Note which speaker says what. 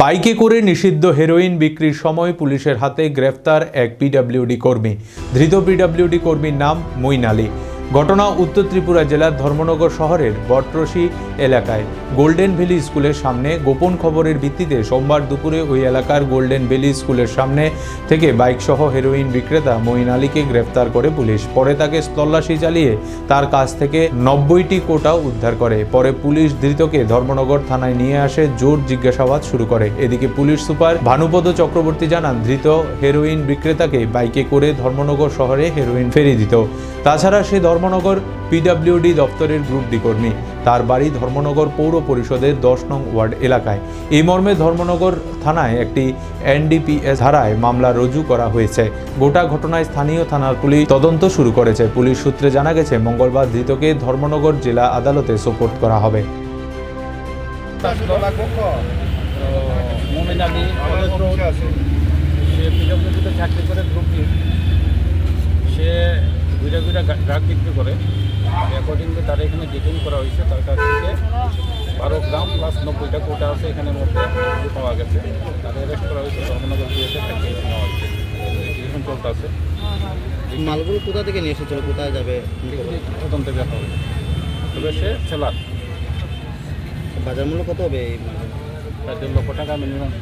Speaker 1: বাইকে করে নিষিদ্ধ হেরোইন বিক্রির সময় পুলিশের হাতে গ্রেফতার এক পিডাব্লিউডি কর্মী। ধৃত পিডাব্লিউডি কর্মীর নাম মইন আলী। ঘটনা উত্তর ত্রিপুরা জেলার ধর্মনগর শহরের বটরশি এলাকায়। গোল্ডেন ভ্যালি স্কুলের সামনে গোপন খবরের ভিত্তিতে সোমবার দুপুরে ওই এলাকার গোল্ডেন ভ্যালি স্কুলের সামনে থেকে বাইকসহ হেরোইন বিক্রেতা মইন আলীকে গ্রেফতার করে পুলিশ। পরে তাকে তল্লাশি চালিয়ে তার কাছ থেকে নব্বইটি কোটা উদ্ধার করে। পরে পুলিশ ধৃতকে ধর্মনগর থানায় নিয়ে আসে, জোর জিজ্ঞাসাবাদ শুরু করে। এদিকে পুলিশ সুপার ভানুপদ চক্রবর্তী জানান, ধৃত হেরোইন বিক্রেতাকে বাইকে করে ধর্মনগর শহরে হেরোইন ফেরি দিত। তাছাড়া সে ধর্মনগর পিডব্লিউডি দপ্তরের গ্রুপ ডি কর্মী তার বাড়ি ধর্মনগর পৌর পরিষদের দশ নং ওয়ার্ড এলাকায়। এই মর্মে ধর্মনগর থানায় একটি এনডিপিএস ধারায় মামলা রুজু করা হয়েছে। গোটা ঘটনায় স্থানীয় থানার পুলিশ তদন্ত শুরু করেছে। পুলিশ সূত্রে জানা গেছে, মঙ্গলবার ধৃতকে ধর্মনগর জেলা আদালতে সোপোর্ট করা হবে।
Speaker 2: মোমেন আলী সে পিডব্লিউডিতে চাকরি করে গ্রুপ ডি সে ঘুরে ড্রাগ বিক্রি করে। অ্যাকর্ডিংলি তার এখানে ডিটেইন করা হয়েছে তার কাছ থেকে বারো গ্রাম প্লাস নব্বইটা কোটা আছে এখানের মধ্যে পাওয়া গেছে। তাদের অ্যারেস্ট করা হয়েছে ধর্মনগর দিয়েছে তাকে নেওয়া হয়েছে। এখন চলতে আছে।
Speaker 3: মালগুলো কোথা থেকে নিয়ে এসেছিল কোথায় যাবে?
Speaker 2: তদন্তে দেখা হবে। তবে সে সেলার
Speaker 3: বাজার মূল্য কত হবে এই?
Speaker 2: প্রায় দেড় লক্ষ টাকা মিনিমাম